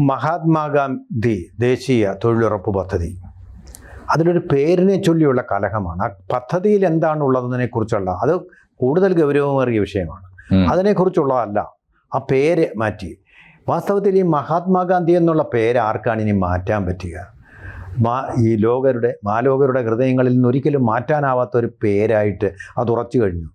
മഹാത്മാഗാന്ധി ദേശീയ തൊഴിലുറപ്പ് പദ്ധതി. അതിലൊരു പേരിനെ ചൊല്ലിയുള്ള കലഹമാണ്. ആ പദ്ധതിയിൽ എന്താണുള്ളതിനെ കുറിച്ചുള്ള അത് കൂടുതൽ ഗൗരവമേറിയ വിഷയമാണ്. അതിനെക്കുറിച്ചുള്ളതല്ല ആ പേര് മാറ്റി. വാസ്തവത്തിൽ ഈ മഹാത്മാഗാന്ധി എന്നുള്ള പേര് ആർക്കാണ് ഇനി മാറ്റാൻ പറ്റുക? മാ ഈ ലോകരുടെ മാലോകരുടെ ഹൃദയങ്ങളിൽ നിന്ന് ഒരിക്കലും മാറ്റാനാവാത്ത ഒരു പേരായിട്ട് അത് ഉറച്ചു കഴിഞ്ഞു.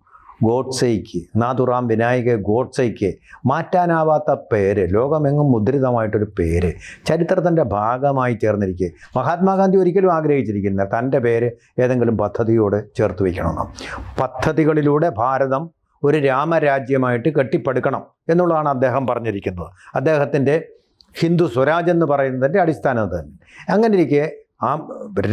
ഗോഡ്സെയ്ക്ക് നാഥുറാം വിനായക ഗോഡ്സെയ്ക്ക് മാറ്റാനാവാത്ത പേര് ലോകമെങ്ങും മുദ്രിതമായിട്ടൊരു പേര് ചരിത്രത്തിന്റെ ഭാഗമായി ചേർന്നിരിക്കുക മഹാത്മാഗാന്ധി ഒരിക്കലും ആഗ്രഹിച്ചിരിക്കുന്ന തന്റെ പേര് ഏതെങ്കിലും പദ്ധതിയോട് ചേർത്ത് വയ്ക്കണമെന്ന്. പദ്ധതികളിലൂടെ ഭാരതം ഒരു രാമരാജ്യമായിട്ട് കെട്ടിപ്പടുക്കണം എന്നുള്ളതാണ് അദ്ദേഹം പറഞ്ഞിരിക്കുന്നത്. അദ്ദേഹത്തിന്റെ ഹിന്ദു സ്വരാജ് എന്ന് പറയുന്നതിന്റെ അടിസ്ഥാനം തന്നെ. അങ്ങനെ ഇരിക്കെ ആ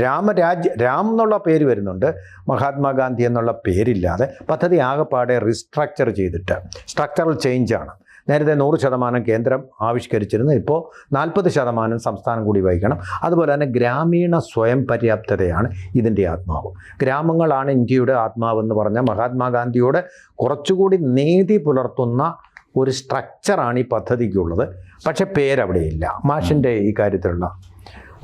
രാമരാജ് രാം എന്നുള്ള പേര് വരുന്നുണ്ട് മഹാത്മാഗാന്ധി എന്നുള്ള പേരില്ലാതെ പദ്ധതി ആകെപ്പാടെ റീസ്ട്രക്ചർ ചെയ്തിട്ട് സ്ട്രക്ചറൽ ചേഞ്ചാണ് നേരത്തെ നൂറ് ശതമാനം കേന്ദ്രം ആവിഷ്കരിച്ചിരുന്നു ഇപ്പോൾ നാൽപ്പത് ശതമാനം സംസ്ഥാനം കൂടി വഹിക്കണം. അതുപോലെ തന്നെ ഗ്രാമീണ സ്വയം പര്യാപ്തതയാണ് ഇതിന്റെ ആത്മാവ്. ഗ്രാമങ്ങളാണ് ഇന്ത്യയുടെ ആത്മാവെന്ന് പറഞ്ഞ മഹാത്മാഗാന്ധിയോട് കുറച്ചുകൂടി നീതി പുലർത്തുന്ന ഒരു സ്ട്രക്ചറാണ് ഈ പദ്ധതിക്കുള്ളത്. പക്ഷേ പേരവിടെയില്ല. മാഷിന്റെ ഈ കാര്യത്തിലുള്ള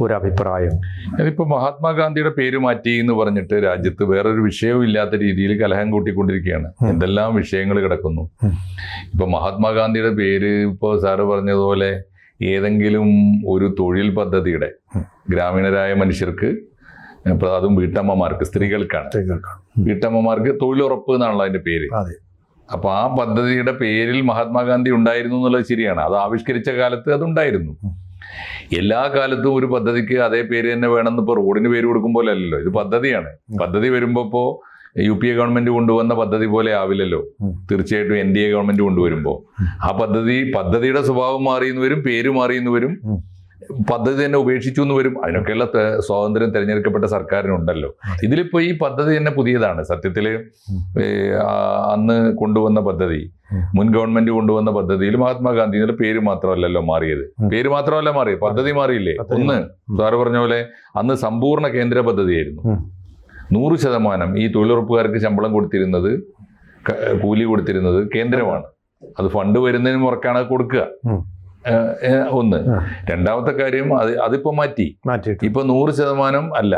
ഒരു അഭിപ്രായം ഇതിപ്പോ മഹാത്മാഗാന്ധിയുടെ പേര് മാറ്റി എന്ന് പറഞ്ഞിട്ട് രാജ്യത്ത് വേറൊരു വിഷയവും ഇല്ലാത്ത രീതിയിൽ കലഹം കൂട്ടിക്കൊണ്ടിരിക്കുകയാണ്. എന്തെല്ലാം വിഷയങ്ങൾ കിടക്കുന്നു. ഇപ്പോൾ ഇപ്പൊ മഹാത്മാഗാന്ധിയുടെ പേര് ഇപ്പോൾ സാറ് പറഞ്ഞതുപോലെ ഏതെങ്കിലും ഒരു തൊഴിൽ പദ്ധതിയുടെ ഗ്രാമീണരായ മനുഷ്യർക്ക് അതും വീട്ടമ്മമാർക്ക് സ്ത്രീകൾക്കാണ്. വീട്ടമ്മമാർക്ക് തൊഴിലുറപ്പ് എന്നാണല്ലോ അതിന്റെ പേര്. അപ്പൊ ആ പദ്ധതിയുടെ പേരിൽ മഹാത്മാഗാന്ധി ഉണ്ടായിരുന്നു എന്നുള്ളത് ശരിയാണ്. അത് ആവിഷ്കരിച്ച കാലത്ത് അതുണ്ടായിരുന്നു. എല്ലാ കാലത്തും ഒരു പദ്ധതിക്ക് അതേ പേര് തന്നെ വേണമെന്ന് ഇപ്പോൾ റോഡിന് പേര് കൊടുക്കുമ്പോൾ അല്ലല്ലോ. ഇത് പദ്ധതിയാണ്. പദ്ധതി വരുമ്പോൾ ഇപ്പോൾ യു പി എ ഗവൺമെന്റ് കൊണ്ടുവന്ന പദ്ധതി പോലെ ആവില്ലല്ലോ. തീർച്ചയായിട്ടും എൻ ഡി എ ഗവൺമെന്റ് കൊണ്ടുവരുമ്പോൾ ആ പദ്ധതി പദ്ധതിയുടെ സ്വഭാവം മാറിയെന്ന് വരും പേര് മാറിയെന്ന് വരും. പദ്ധതി തന്നെ ഉപേക്ഷിച്ചു എന്ന് വരും. അതിനൊക്കെയുള്ള സ്വാതന്ത്ര്യം തിരഞ്ഞെടുക്കപ്പെട്ട സർക്കാരിനുണ്ടല്ലോ. ഇതിലിപ്പോൾ ഇതിലിപ്പോ ഈ പദ്ധതി തന്നെ പുതിയതാണ്. ആ, അന്ന് കൊണ്ടുവന്ന പദ്ധതി മുൻ ഗവൺമെന്റ് കൊണ്ടുവന്ന പദ്ധതിയിൽ മഹാത്മാഗാന്ധിന്റെ പേര് മാത്രമല്ലല്ലോ മാറിയത്. പേര് മാത്രമല്ല മാറി പദ്ധതി മാറിയില്ലേ? ഒന്ന്. സാറ് പറഞ്ഞ പോലെ അന്ന് സമ്പൂർണ കേന്ദ്ര പദ്ധതിയായിരുന്നു. നൂറ് ശതമാനം ഈ തൊഴിലുറപ്പുകാർക്ക് ശമ്പളം കൊടുത്തിരുന്നത് കൂലി കൊടുത്തിരുന്നത് കേന്ദ്രമാണ്. അത് ഫണ്ട് വരുന്നതിന് മുറക്കാണ് കൊടുക്കുക. ഒന്ന്. രണ്ടാമത്തെ കാര്യം അത് അതിപ്പോ മാറ്റി. ഇപ്പൊ നൂറ് ശതമാനം അല്ല.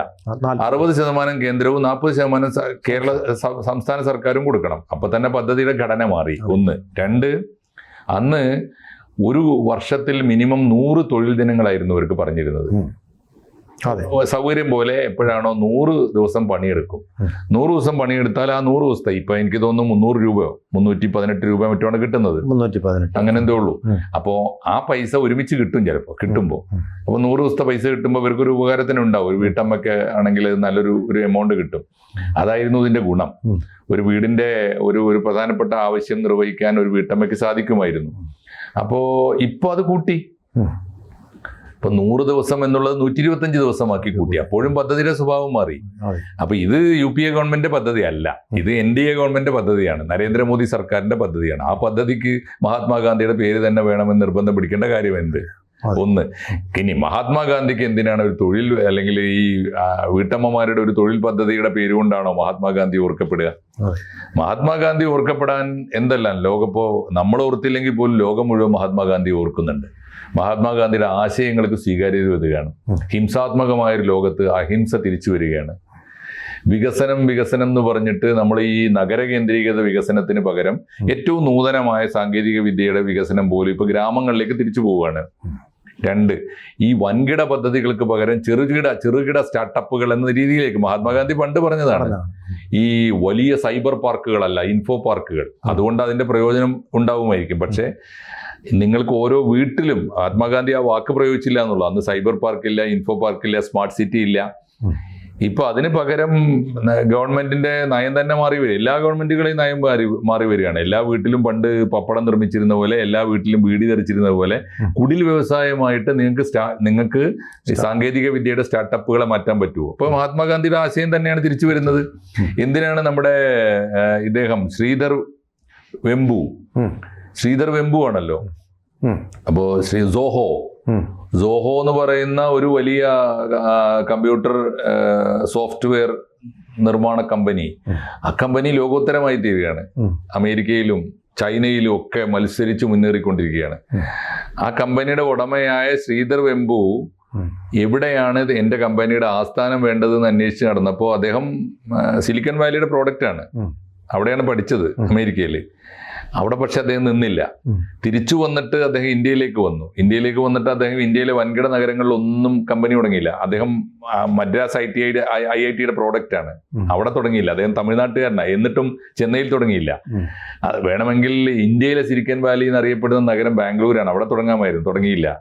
അറുപത് ശതമാനം കേന്ദ്രവും നാൽപ്പത് ശതമാനം കേരള സംസ്ഥാന സർക്കാരും കൊടുക്കണം. അപ്പൊ തന്നെ പദ്ധതിയുടെ ഘടന മാറി. ഒന്ന്. രണ്ട് അന്ന് ഒരു വർഷത്തിൽ മിനിമം നൂറ് തൊഴിൽ ദിനങ്ങളായിരുന്നു അവർക്ക് പറഞ്ഞിരുന്നത്. സൗകര്യം പോലെ എപ്പോഴാണോ നൂറ് ദിവസം പണിയെടുക്കും. നൂറ് ദിവസം പണിയെടുത്താൽ ആ നൂറ് ദിവസത്തെ ഇപ്പൊ എനിക്ക് തോന്നുന്നു മുന്നൂറ് രൂപയോ മുന്നൂറ്റി പതിനെട്ട് രൂപ മറ്റുമാണ് കിട്ടുന്നത്. മുന്നൂറ്റി പതിനെട്ട് അങ്ങനെ എന്തേ ഉള്ളൂ. അപ്പോ ആ പൈസ ഒരുമിച്ച് കിട്ടും ചിലപ്പോൾ കിട്ടുമ്പോ. അപ്പൊ നൂറ് ദിവസത്തെ പൈസ കിട്ടുമ്പോൾ ഒരു ഉപകാരത്തിന് ഉണ്ടാവും ഒരു വീട്ടമ്മയ്ക്ക് ആണെങ്കിൽ നല്ലൊരു ഒരു എമൗണ്ട് കിട്ടും. അതായിരുന്നു ഇതിന്റെ ഗുണം. ഒരു വീടിന്റെ ഒരു ഒരു പ്രധാനപ്പെട്ട ആവശ്യം നിർവഹിക്കാൻ ഒരു വീട്ടമ്മയ്ക്ക് സാധിക്കുമായിരുന്നു. അപ്പോ ഇപ്പൊ അത് കൂട്ടി. ഇപ്പൊ നൂറ് ദിവസം എന്നുള്ളത് നൂറ്റി ഇരുപത്തഞ്ച് ദിവസമാക്കി കൂട്ടി. അപ്പോഴും പദ്ധതിയുടെ സ്വഭാവം മാറി. അപ്പൊ ഇത് യു പി എ ഗവൺമെന്റ് പദ്ധതി അല്ല ഇത് എൻ ഡി എ ഗവൺമെന്റ് പദ്ധതിയാണ്. നരേന്ദ്രമോദി സർക്കാരിന്റെ പദ്ധതിയാണ്. ആ പദ്ധതിക്ക് മഹാത്മാഗാന്ധിയുടെ പേര് തന്നെ വേണമെന്ന് നിർബന്ധം പിടിക്കേണ്ട കാര്യം എന്ത്? ഒന്ന്. ഇനി മഹാത്മാഗാന്ധിക്ക് എന്തിനാണ് ഒരു തൊഴിൽ അല്ലെങ്കിൽ ഈ വീട്ടമ്മമാരുടെ ഒരു തൊഴിൽ പദ്ധതിയുടെ പേരുകൊണ്ടാണോ മഹാത്മാഗാന്ധി ഓർക്കപ്പെടുക? മഹാത്മാഗാന്ധി ഓർക്കപ്പെടാൻ എന്തെല്ലാം? ലോകപ്പോ നമ്മൾ ഓർത്തില്ലെങ്കിൽ പോലും ലോകം മുഴുവൻ മഹാത്മാഗാന്ധി ഓർക്കുന്നുണ്ട്. മഹാത്മാഗാന്ധിയുടെ ആശയങ്ങൾക്ക് സ്വീകാര്യത വരികയാണ്. ഹിംസാത്മകമായ ഒരു ലോകത്ത് അഹിംസ തിരിച്ചു വരികയാണ്. വികസനം വികസനം എന്ന് പറഞ്ഞിട്ട് നമ്മൾ ഈ നഗര കേന്ദ്രീകൃത വികസനത്തിന് പകരം ഏറ്റവും നൂതനമായ സാങ്കേതിക വിദ്യയുടെ വികസനം പോലും ഇപ്പൊ ഗ്രാമങ്ങളിലേക്ക് തിരിച്ചു പോവുകയാണ്. രണ്ട്. ഈ വൻകിട പദ്ധതികൾക്ക് പകരം ചെറുകിട ചെറുകിട സ്റ്റാർട്ടപ്പുകൾ എന്ന രീതിയിലേക്ക് മഹാത്മാഗാന്ധി പണ്ട് പറഞ്ഞതാണ്. ഈ വലിയ സൈബർ പാർക്കുകളല്ല ഇൻഫോ പാർക്കുകൾ. അതുകൊണ്ട് അതിന്റെ പ്രയോജനം ഉണ്ടാവുമായിരിക്കും. പക്ഷേ നിങ്ങൾക്ക് ഓരോ വീട്ടിലും മഹാത്മാഗാന്ധി ആ വാക്ക് പ്രയോഗിച്ചില്ല എന്നുള്ളൂ. അന്ന് സൈബർ പാർക്കില്ല ഇൻഫോ പാർക്കില്ല സ്മാർട്ട് സിറ്റി ഇല്ല. ഉം. ഇപ്പൊ അതിന് പകരം ഗവൺമെന്റിന്റെ നയം തന്നെ മാറി വരും. എല്ലാ ഗവൺമെന്റുകളെയും നയം മാറി മാറി വരികയാണ്. എല്ലാ വീട്ടിലും പണ്ട് പപ്പടം നിർമ്മിച്ചിരുന്ന പോലെ എല്ലാ വീട്ടിലും വീടി ധരിച്ചിരുന്ന പോലെ കുടിൽ വ്യവസായമായിട്ട് നിങ്ങൾക്ക് സ്റ്റാ നിങ്ങൾക്ക് സാങ്കേതിക വിദ്യയുടെ സ്റ്റാർട്ടപ്പുകളെ മാറ്റാൻ പറ്റുമോ അപ്പൊ മഹാത്മാഗാന്ധിയുടെ ആശയം തന്നെയാണ് തിരിച്ചു വരുന്നത്. എന്തിനാണ് നമ്മുടെ ഇദ്ദേഹം? ശ്രീധർ വെമ്പു. ശ്രീധർ വെമ്പു ആണല്ലോ. അപ്പോൾ അപ്പോ ശ്രീ സോഹോ. സോഹോ എന്ന് പറയുന്ന ഒരു വലിയ കമ്പ്യൂട്ടർ സോഫ്റ്റ്വെയർ നിർമ്മാണ കമ്പനി. ആ കമ്പനി ലോകോത്തരമായി തീരുകയാണ് അമേരിക്കയിലും ചൈനയിലും ഒക്കെ മത്സരിച്ച് മുന്നേറിക്കൊണ്ടിരിക്കുകയാണ്. ആ കമ്പനിയുടെ ഉടമയായ ശ്രീധർ വെമ്പു എവിടെയാണ് എന്റെ കമ്പനിയുടെ ആസ്ഥാനം വേണ്ടതെന്ന് അന്വേഷിച്ച് നടന്നപ്പോൾ അദ്ദേഹം സിലിക്കൺ വാലിയുടെ പ്രോഡക്റ്റാണ്. ആണ് അവിടെയാണ് പഠിച്ചത്. അമേരിക്കയിൽ അവിടെ പക്ഷെ അദ്ദേഹം നിന്നില്ല. തിരിച്ചു വന്നിട്ട് അദ്ദേഹം ഇന്ത്യയിലേക്ക് വന്നു. ഇന്ത്യയിലേക്ക് വന്നിട്ട് അദ്ദേഹം ഇന്ത്യയിലെ വൻകിട നഗരങ്ങളിലൊന്നും കമ്പനി തുടങ്ങിയില്ല. അദ്ദേഹം മദ്രാസ് ഐ ടി ഐയുടെ ഐ ഐ ടിയുടെ പ്രോഡക്റ്റ് ആണ്. അവിടെ തുടങ്ങിയില്ല. അദ്ദേഹം തമിഴ്നാട്ടുകാരനാണ് എന്നിട്ടും ചെന്നൈയിൽ തുടങ്ങിയില്ല. അത് വേണമെങ്കിൽ ഇന്ത്യയിലെ സിലിക്കൻ വാലി എന്നറിയപ്പെടുന്ന നഗരം ബാംഗ്ലൂരാണ്. അവിടെ തുടങ്ങാമായിരുന്നു. തുടങ്ങിയില്ല.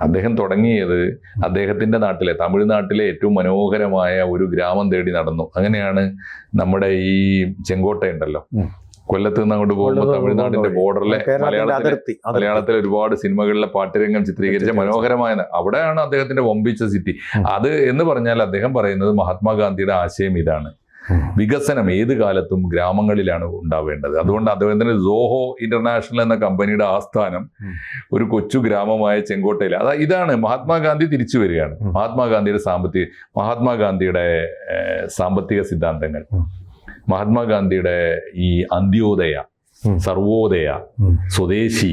അദ്ദേഹം തുടങ്ങിയത് അദ്ദേഹത്തിന്റെ നാട്ടിലെ തമിഴ്നാട്ടിലെ ഏറ്റവും മനോഹരമായ ഒരു ഗ്രാമം തേടി നടന്നു. അങ്ങനെയാണ് നമ്മുടെ ഈ ചെങ്കോട്ട ഉണ്ടല്ലോ. കൊല്ലത്ത് നിന്ന് അങ്ങോട്ട് പോകുമ്പോൾ തമിഴ്നാടിന്റെ ബോർഡറിലെ മലയാളത്തിലെ. മലയാളത്തിലെ ഒരുപാട് സിനിമകളിലെ പാട്ടുരംഗം ചിത്രീകരിച്ച. മനോഹരമായ അവിടെയാണ് അദ്ദേഹത്തിന്റെ വമ്പിച്ച സിറ്റി അത് എന്ന് പറഞ്ഞാൽ അദ്ദേഹം പറയുന്നത് മഹാത്മാഗാന്ധിയുടെ ആശയം ഇതാണ്. വികസനം ഏത് കാലത്തും ഗ്രാമങ്ങളിലാണ് ഉണ്ടാവേണ്ടത്. അതുകൊണ്ട് അദ്ദേഹത്തിന് സോഹോ ഇന്റർനാഷണൽ എന്ന കമ്പനിയുടെ ആസ്ഥാനം ഒരു കൊച്ചു ഗ്രാമമായ ചെങ്കോട്ടയിൽ. അതാ ഇതാണ് മഹാത്മാഗാന്ധി തിരിച്ചു വരികയാണ്. മഹാത്മാഗാന്ധിയുടെ സാമ്പത്തിക മഹാത്മാഗാന്ധിയുടെ സാമ്പത്തിക സിദ്ധാന്തങ്ങൾ. മഹാത്മാഗാന്ധിയുടെ ഈ അന്ത്യോദയ സർവോദയ സ്വദേശി.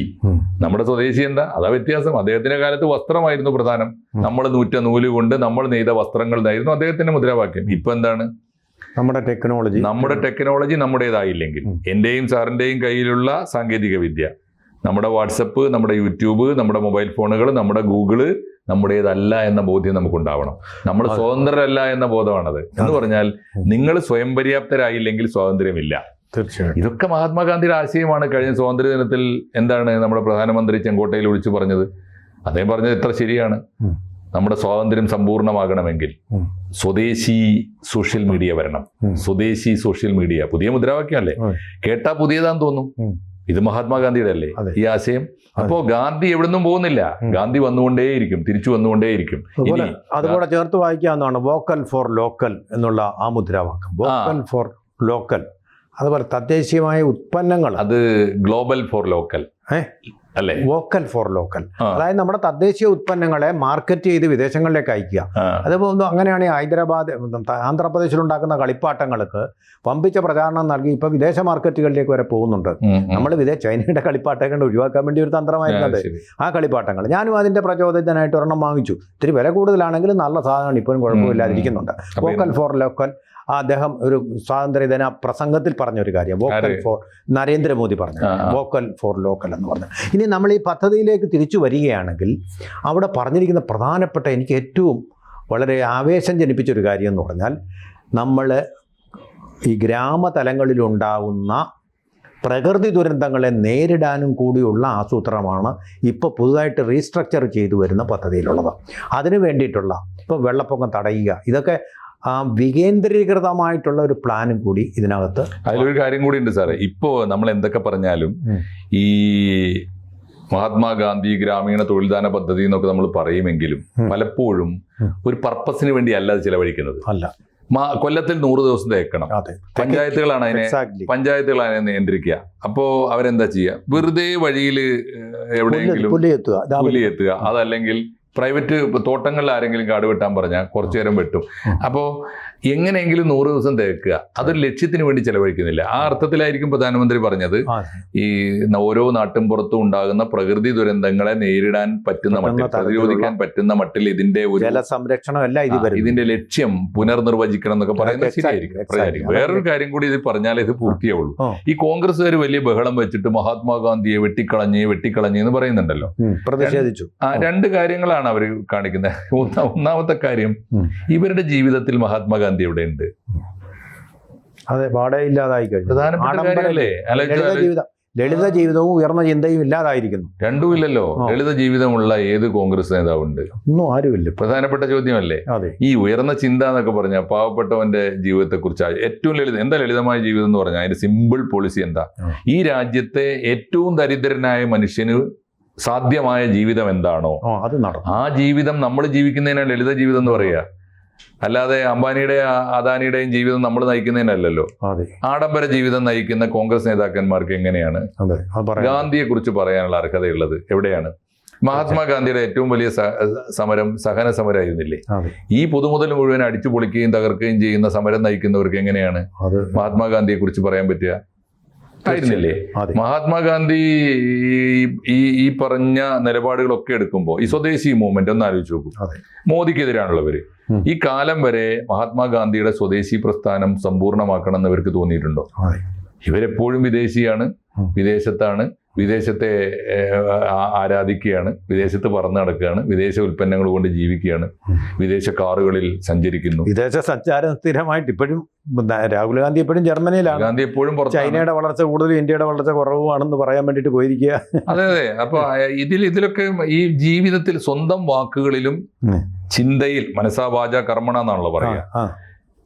നമ്മുടെ സ്വദേശി എന്താ? അതാ വ്യത്യാസം. അദ്ദേഹത്തിന്റെ കാലത്ത് വസ്ത്രമായിരുന്നു പ്രധാനം. നമ്മൾ നൂറ്റ നൂൽ കൊണ്ട് നമ്മൾ നെയ്ത വസ്ത്രങ്ങൾ എന്നായിരുന്നു അദ്ദേഹത്തിന്റെ മുദ്രാവാക്യം. ഇപ്പൊ എന്താണ്? നമ്മുടെ ടെക്നോളജി. നമ്മുടെ ടെക്നോളജി നമ്മുടേതായില്ലെങ്കിൽ. എന്റെയും സാറിന്റെയും കയ്യിലുള്ള സാങ്കേതിക വിദ്യ നമ്മുടെ വാട്സപ്പ് നമ്മുടെ യൂട്യൂബ് നമ്മുടെ മൊബൈൽ ഫോണുകൾ നമ്മുടെ ഗൂഗിൾ നമ്മുടേതല്ല എന്ന ബോധ്യം നമുക്കുണ്ടാവണം. നമ്മൾ. സ്വതന്ത്രരല്ല എന്ന ബോധമാണത്. എന്ന് പറഞ്ഞാൽ നിങ്ങൾ സ്വയം പര്യാപ്തരായില്ലെങ്കിൽ സ്വാതന്ത്ര്യമില്ല. തീർച്ചയായും ഇതൊക്കെ മഹാത്മാഗാന്ധിയുടെ ആശയമാണ് കഴിഞ്ഞ സ്വാതന്ത്ര്യ ദിനത്തിൽ എന്താണ് നമ്മുടെ പ്രധാനമന്ത്രി ചെങ്കോട്ടയിൽ വിളിച്ചു പറഞ്ഞത്? അദ്ദേഹം പറഞ്ഞത് എത്ര ശരിയാണ്. നമ്മുടെ സ്വാതന്ത്ര്യം സമ്പൂർണമാകണമെങ്കിൽ സ്വദേശി സോഷ്യൽ മീഡിയ വരണം. സ്വദേശി സോഷ്യൽ മീഡിയ. പുതിയ മുദ്രാവാക്യമല്ലേ? അല്ലേ കേട്ടാ പുതിയതാന്ന് തോന്നും. ഇത് മഹാത്മാഗാന്ധിയുടെ അല്ലേ ഈ ആശയം? അപ്പോ ഗാന്ധി എവിടുന്നും പോകുന്നില്ല. ഗാന്ധി വന്നുകൊണ്ടേയിരിക്കും തിരിച്ചു വന്നുകൊണ്ടേയിരിക്കും. ഇനി അതുകൂടെ ചേർത്ത് വായിക്കാവുന്നതാണ് വോക്കൽ ഫോർ ലോക്കൽ എന്നുള്ള ആ മുദ്രാവാക്യം. വോക്കൽ ഫോർ ലോക്കൽ അതുപോലെ തദ്ദേശീയമായ ഉത്പന്നങ്ങൾ. അത് ഗ്ലോബൽ ഫോർ ലോക്കൽ? അല്ലേ? Vocal for local. അതായത് നമ്മുടെ തദ്ദേശീയ ഉത്പന്നങ്ങളെ മാർക്കറ്റ് ചെയ്ത് വിദേശങ്ങളിലേക്ക് അയക്കുക. അതുപോലെ അങ്ങനെയാണ് ഈ ഹൈദരാബാദ് ആന്ധ്രാപ്രദേശിലുണ്ടാക്കുന്ന ആന്ധ്രാപ്രദേശിൽ ഉണ്ടാക്കുന്ന കളിപ്പാട്ടങ്ങൾക്ക് പമ്പിച്ച പ്രചാരണം നൽകി ഇപ്പൊ വിദേശ മാർക്കറ്റുകളിലേക്ക് വരെ പോകുന്നുണ്ട്. നമ്മൾ വിദേശ ചൈനയുടെ കളിപ്പാട്ടങ്ങൾ ഒഴിവാക്കാൻ വേണ്ടി ഒരു തന്ത്രമായിരുന്നത്. ആ കളിപ്പാട്ടങ്ങൾ. ഞാനും അതിന്റെ പ്രചോദനത്തിനായിട്ട് ഒരെണ്ണം വാങ്ങിച്ചു. ഇത്തിരി വില കൂടുതലാണെങ്കിലും നല്ല സാധനമാണ്. ഇപ്പോഴും കുഴപ്പമില്ലാതിരിക്കുന്നുണ്ട്. Vocal for local. അദ്ദേഹം ഒരു സ്വാതന്ത്ര്യദിന പ്രസംഗത്തിൽ പറഞ്ഞ ഒരു കാര്യം വോക്കൽ? ഫോർ നരേന്ദ്രമോദി പറഞ്ഞു. വോക്കൽ ഫോർ ലോക്കൽ എന്ന് പറഞ്ഞു ഇനി നമ്മൾ ഈ പദ്ധതിയിലേക്ക് തിരിച്ചു വരികയാണെങ്കിൽ അവിടെ പറഞ്ഞിരിക്കുന്ന പ്രധാനപ്പെട്ട എനിക്ക് ഏറ്റവും വളരെ ആവേശം ജനിപ്പിച്ച ഒരു കാര്യം എന്ന് പറഞ്ഞാൽ നമ്മൾ ഈ ഗ്രാമതലങ്ങളിലുണ്ടാവുന്ന പ്രകൃതി ദുരന്തങ്ങളെ നേരിടാനും കൂടിയുള്ള ആസൂത്രണമാണ് ഇപ്പോൾ പുതുതായിട്ട് റീസ്ട്രക്ചർ ചെയ്തു വരുന്ന പദ്ധതിയിലുള്ളത് അതിനു വേണ്ടിയിട്ടുള്ള ഇപ്പോൾ വെള്ളപ്പൊക്കം തടയുക ഇതൊക്കെ ആ, വികേന്ദ്രീകൃതമായിട്ടുള്ള ഒരു പ്ലാനും കൂടി ഇതിനകത്ത് അതിലൊരു കാര്യം കൂടി ഉണ്ട് സാറേ. ഇപ്പോൾ നമ്മൾ എന്തൊക്കെ പറഞ്ഞാലും ഈ മഹാത്മാഗാന്ധി ഗ്രാമീണ തൊഴിൽദാന പദ്ധതി എന്നൊക്കെ നമ്മൾ പറയുമെങ്കിലും പലപ്പോഴും ഒരു പർപ്പസിന് വേണ്ടി അല്ല അത് ചിലവഴിക്കുന്നത്. അല്ല. കൊല്ലത്തിൽ നൂറ് ദിവസം തേക്കണം. പഞ്ചായത്തുകളാണ് അതിനെ പഞ്ചായത്തുകളാണ് അതിനെ നിയന്ത്രിക്കുക. അപ്പോ അവരെന്താ ചെയ്യുക? വെറുതെ വഴിയിൽ എവിടെയെങ്കിലും പുലിയെത്തുക അതല്ലെങ്കിൽ പ്രൈവറ്റ് തോട്ടങ്ങളിൽ ആരെങ്കിലും കാട് വെട്ടാൻ പറഞ്ഞാൽ കുറച്ചു നേരം വെട്ടും. അപ്പോൾ അപ്പോ എങ്ങനെയെങ്കിലും നൂറ് ദിവസം തേക്കുക. അതൊരു ലക്ഷ്യത്തിന് വേണ്ടി ചെലവഴിക്കുന്നില്ല. ആ അർത്ഥത്തിലായിരിക്കും പ്രധാനമന്ത്രി പറഞ്ഞത്. ഈ ഓരോ നാട്ടും പുറത്തും ഉണ്ടാകുന്ന പ്രകൃതി ദുരന്തങ്ങളെ നേരിടാൻ പറ്റുന്ന മട്ടിൽ പ്രതിരോധിക്കാൻ പറ്റുന്ന മട്ടിൽ ഇതിന്റെ ഒരു വരും ഇതിന്റെ ലക്ഷ്യം പുനർനിർവചിക്കണം എന്നൊക്കെ പറയുന്നത് ശരിയായിരിക്കും. വേറൊരു കാര്യം കൂടി ഇത് പറഞ്ഞാൽ ഇത് പൂർത്തിയാവുള്ളൂ. ഈ കോൺഗ്രസ്സുകാർ വലിയ ബഹളം വെച്ചിട്ട് മഹാത്മാഗാന്ധിയെ വെട്ടിക്കളഞ്ഞ് വെട്ടിക്കളഞ്ഞ് എന്ന് പറയുന്നുണ്ടല്ലോ. പ്രതിഷേധിച്ചു. രണ്ട് കാര്യങ്ങളാണ് അവർ കാണിക്കുന്നത് ഒന്നാ- ഒന്നാമത്തെ കാര്യം ഇവരുടെ ജീവിതത്തിൽ മഹാത്മാഗാന്ധി എവിടെ ഉണ്ട്. അതെ പാടെ ഇല്ലാതായി കഴിഞ്ഞു. പ്രധാനപ്പെട്ട ലളിത ജീവിതം ലളിത ജീവിതവും ഉയർന്ന ചിന്തയും ഇല്ലാതായിരിക്കുന്നു. രണ്ടും ഇല്ലല്ലോ. ലളിത ജീവിതമുള്ള ഏത് കോൺഗ്രസ് നേതാവുണ്ട്? ഒന്നും ആരുമില്ല പ്രധാനപ്പെട്ട ചോദ്യമല്ലേ? ഈ ഉയർന്ന ചിന്ത എന്നൊക്കെ പറഞ്ഞാൽ പാവപ്പെട്ടവന്റെ ജീവിതത്തെക്കുറിച്ച് ഏറ്റവും ലളിതം എന്താ ലളിതമായ ജീവിതം എന്ന് പറഞ്ഞാൽ അതിന്റെ സിമ്പിൾ പോളിസി എന്താ? ഈ രാജ്യത്തെ ഏറ്റവും ദരിദ്രനായ മനുഷ്യന് സാധ്യമായ ജീവിതം എന്താണോ? അത് നടക്കും. ആ ജീവിതം നമ്മൾ ജീവിക്കുന്നതിനാണ് ലളിത ജീവിതം എന്ന് പറയുക. അല്ലാതെ അംബാനിയുടെ അദാനിയുടെയും ജീവിതം നമ്മൾ നയിക്കുന്നതിനല്ലല്ലോ. അതെ. ആഡംബര ജീവിതം നയിക്കുന്ന കോൺഗ്രസ് നേതാക്കന്മാർക്ക് എങ്ങനെയാണ്? ഗാന്ധിയെ കുറിച്ച് പറയാനുള്ള അർഹതയുള്ളത് എവിടെയാണ്? മഹാത്മാഗാന്ധിയുടെ ഏറ്റവും വലിയ സമരം സഹന സമരമായിരുന്നില്ലേ ഈ പുതുമുതൽ മുഴുവൻ അടിച്ചു പൊളിക്കുകയും തകർക്കുകയും ചെയ്യുന്ന സമരം നയിക്കുന്നവർക്ക് എങ്ങനെയാണ്? മഹാത്മാഗാന്ധിയെ കുറിച്ച് പറയാൻ പറ്റുക? ആയിരുന്നില്ലേ മഹാത്മാഗാന്ധി ഈ- ഈ പറഞ്ഞ നിലപാടുകളൊക്കെ എടുക്കുമ്പോൾ ഈ സ്വദേശി മൂവ്മെന്റ് ഒന്ന് ആലോചിച്ച് നോക്കും. മോദിക്കെതിരാണുള്ളവര് ഈ കാലം വരെ മഹാത്മാഗാന്ധിയുടെ സ്വദേശി പ്രസ്ഥാനം സമ്പൂർണമാക്കണം എന്ന് ഇവർക്ക് തോന്നിയിട്ടുണ്ടോ? ഇവരെപ്പോഴും വിദേശിയാണ് വിദേശത്താണ്. വിദേശത്തെ ആരാധിക്കുകയാണ് വിദേശത്ത് പറന്ന് നടക്കുകയാണ് വിദേശ ഉൽപ്പന്നങ്ങൾ കൊണ്ട് ജീവിക്കുകയാണ് വിദേശ കാറുകളിൽ സഞ്ചരിക്കുന്നു. വിദേശ സഞ്ചാരം സ്ഥിരമായിട്ട് ഇപ്പോഴും രാഹുൽ ഗാന്ധി എപ്പോഴും ജർമ്മനിയിലാണ്. ഗാന്ധി എപ്പോഴും ചൈനയുടെ വളർച്ച കൂടുതൽ ഇന്ത്യയുടെ വളർച്ച കുറവുമാണെന്ന് പറയാൻ വേണ്ടിയിട്ട് പോയിരിക്കുക. അതെ അതെ. അപ്പൊ ഇതിൽ ഇതിലൊക്കെ ഈ ജീവിതത്തിൽ സ്വന്തം വാക്കുകളിലും ചിന്തയിൽ മനസാവാച കർമ്മണ എന്നാണല്ലോ പറയുക.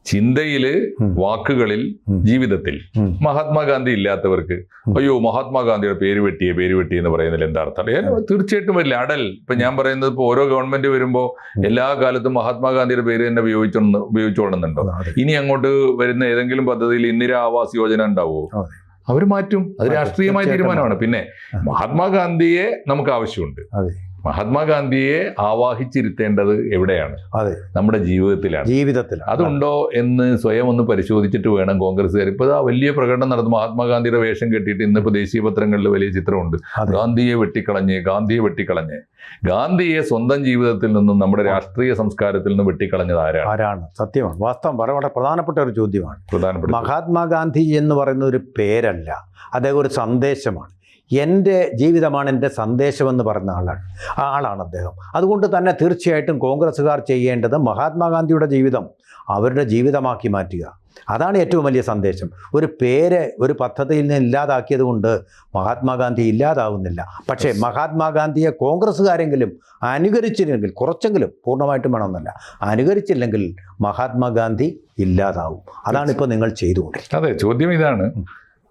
ചിന്തയിൽ വാക്കുകളിൽ ജീവിതത്തിൽ. മഹാത്മാഗാന്ധി ഇല്ലാത്തവർക്ക് അയ്യോ മഹാത്മാഗാന്ധിയുടെ പേര് വെട്ടിയെ പേര് വെട്ടി എന്ന് പറയുന്നതിൽ എന്താ അർത്ഥം? തീർച്ചയായിട്ടും വരില്ല. അടൽ. ഇപ്പൊ ഞാൻ പറയുന്നത് ഇപ്പൊ ഓരോ ഗവൺമെന്റ് വരുമ്പോ എല്ലാ കാലത്തും മഹാത്മാഗാന്ധിയുടെ പേര് തന്നെ ഉപയോഗിച്ചോണ്ട് ഉപയോഗിച്ചോളുന്നുണ്ടോ ഇനി അങ്ങോട്ട് വരുന്ന ഏതെങ്കിലും പദ്ധതിയിൽ ഇന്ദിരാ ആവാസ് യോജന ഉണ്ടാവുമോ. അവർ മാറ്റും. അത്. രാഷ്ട്രീയമായ തീരുമാനമാണ്. പിന്നെ. മഹാത്മാഗാന്ധിയെ നമുക്ക് ആവശ്യമുണ്ട്. അതെ. മഹാത്മാഗാന്ധിയെ ആവാഹിച്ചിരുത്തേണ്ടത് എവിടെയാണ്? അതെ. നമ്മുടെ ജീവിതത്തിലാണ്. ജീവിതത്തിൽ അതുണ്ടോ എന്ന് സ്വയം ഒന്ന് പരിശോധിച്ചിട്ട് വേണം കോൺഗ്രസ്സുകാർ. ഇപ്പൊ ആ വലിയ പ്രകടനം നടന്നു. മഹാത്മാഗാന്ധിയുടെ വേഷം കെട്ടിയിട്ട് ഇന്നിപ്പോൾ ദേശീയ പത്രങ്ങളിൽ വലിയ ചിത്രമുണ്ട്. ഗാന്ധിയെ വെട്ടിക്കളഞ്ഞ് ഗാന്ധിയെ വെട്ടിക്കളഞ്ഞ്. ഗാന്ധിയെ സ്വന്തം ജീവിതത്തിൽ നിന്നും നമ്മുടെ രാഷ്ട്രീയ സംസ്കാരത്തിൽ നിന്നും വെട്ടിക്കളഞ്ഞത് ആരാണ്? ആരാണ്? സത്യമാണ്. വാസ്തവം വളരെ പ്രധാനപ്പെട്ട ഒരു ചോദ്യമാണ്. പ്രധാനപ്പെട്ട മഹാത്മാഗാന്ധി എന്ന് പറയുന്ന ഒരു പേരല്ല. അദ്ദേഹം ഒരു സന്ദേശമാണ്. എന്റെ ജീവിതമാണ് എന്റെ സന്ദേശമെന്ന് പറഞ്ഞ ആളാണ്. ആ ആളാണ് അദ്ദേഹം. അതുകൊണ്ട് തന്നെ തീർച്ചയായിട്ടും കോൺഗ്രസ്സുകാർ ചെയ്യേണ്ടത് മഹാത്മാഗാന്ധിയുടെ ജീവിതം അവരുടെ ജീവിതമാക്കി മാറ്റുക. അതാണ് ഏറ്റവും വലിയ സന്ദേശം. ഒരു പേര് ഒരു പദ്ധതിയിൽ നിന്ന് ഇല്ലാതാക്കിയത് കൊണ്ട് മഹാത്മാഗാന്ധി ഇല്ലാതാവുന്നില്ല. പക്ഷേ മഹാത്മാഗാന്ധിയെ കോൺഗ്രസ്സുകാരെങ്കിലും അനുകരിച്ചില്ലെങ്കിൽ കുറച്ചെങ്കിലും പൂർണമായിട്ടും വേണമെന്നല്ല. അനുകരിച്ചില്ലെങ്കിൽ മഹാത്മാഗാന്ധി ഇല്ലാതാവും. അതാണ് ഇപ്പോൾ നിങ്ങൾ ചെയ്തുകൊണ്ടിരിക്കുന്നത്. അതെ ചോദ്യം ഇതാണ്.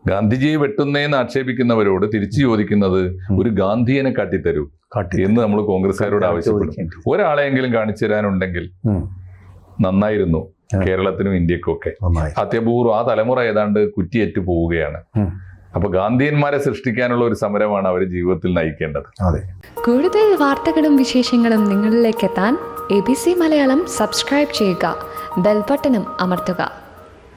ഗാന്ധിജിയെ വെട്ടുന്നേന്ന് ആക്ഷേപിക്കുന്നവരോട് തിരിച്ചു ചോദിക്കുന്നത് ഒരു ഗാന്ധിയനെ കാട്ടിത്തരൂ എന്ന് നമ്മൾ കോൺഗ്രസ്സുകാരോട് ആവശ്യപ്പെടും ഒരാളെയെങ്കിലും ഒരാളെങ്കിലും കാണിച്ചു തരാനുണ്ടെങ്കിൽ നന്നായിരുന്നു കേരളത്തിനും ഇന്ത്യക്കും ഒക്കെ അത്യപൂർവം ആ തലമുറ ഏതാണ്ട് കുറ്റിയേറ്റു പോവുകയാണ്. അപ്പൊ ഗാന്ധിയന്മാരെ സൃഷ്ടിക്കാനുള്ള ഒരു സമരമാണ് അവർ ജീവിതത്തിൽ നയിക്കേണ്ടത്. കൂടുതൽ വാർത്തകളും വിശേഷങ്ങളും നിങ്ങളിലേക്ക് എത്താൻ A B C Malayalam subscribe ചെയ്യുക. ബെൽബട്ടനും അമർത്തുക.